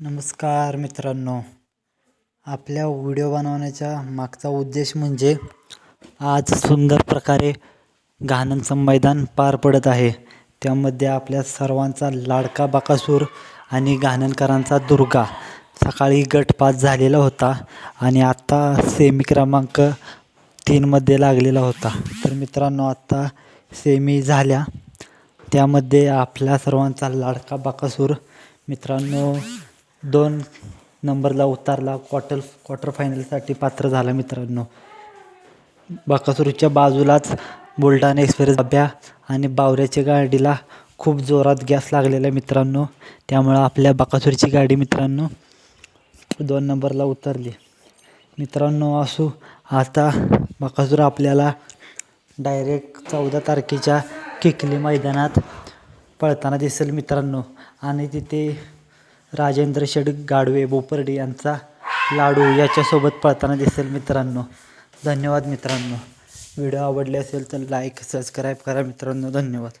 नमस्कार मित्रांनो. आपल्या व्हिडिओ बनवण्याच्या मागचा उद्देश म्हणजे आज सुंदर प्रकारे गाण्यांचं मैदान पार पडत आहे. त्यामध्ये आपल्या सर्वांचा लाडका बाकासूर आणि घाणनकरांचा दुर्गा सकाळी गटपास झालेला होता आणि आत्ता सेमी क्रमांक तीनमध्ये लागलेला होता. तर मित्रांनो आत्ता सेमी झाल्या. त्यामध्ये आपल्या सर्वांचा लाडका बाकासूर मित्रांनो दोन नंबरला उतारला क्वार्टर क्वार्टर फायनलसाठी पात्र झाला मित्रांनो. बाकासुरूच्या बाजूलाच बुलढाणा एक्सप्रेस डब्या आणि बावऱ्याच्या गाडीला खूप जोरात गॅस लागलेला मित्रांनो. त्यामुळं आपल्या बाकासुरची गाडी मित्रांनो दोन नंबरला उतरली. मित्रांनो असो आता बाकासूर आपल्याला डायरेक्ट चौदा तारखेच्या किकली मैदानात पळताना दिसेल मित्रांनो. आणि तिथे राजेंद्र शेड गाडवे बोपर्डे यांचा लाडू याच्यासोबत पळताना दिसेल मित्रांनो. धन्यवाद मित्रांनो. व्हिडिओ आवडले असेल तर लाईक सबस्क्राईब करा मित्रांनो. धन्यवाद.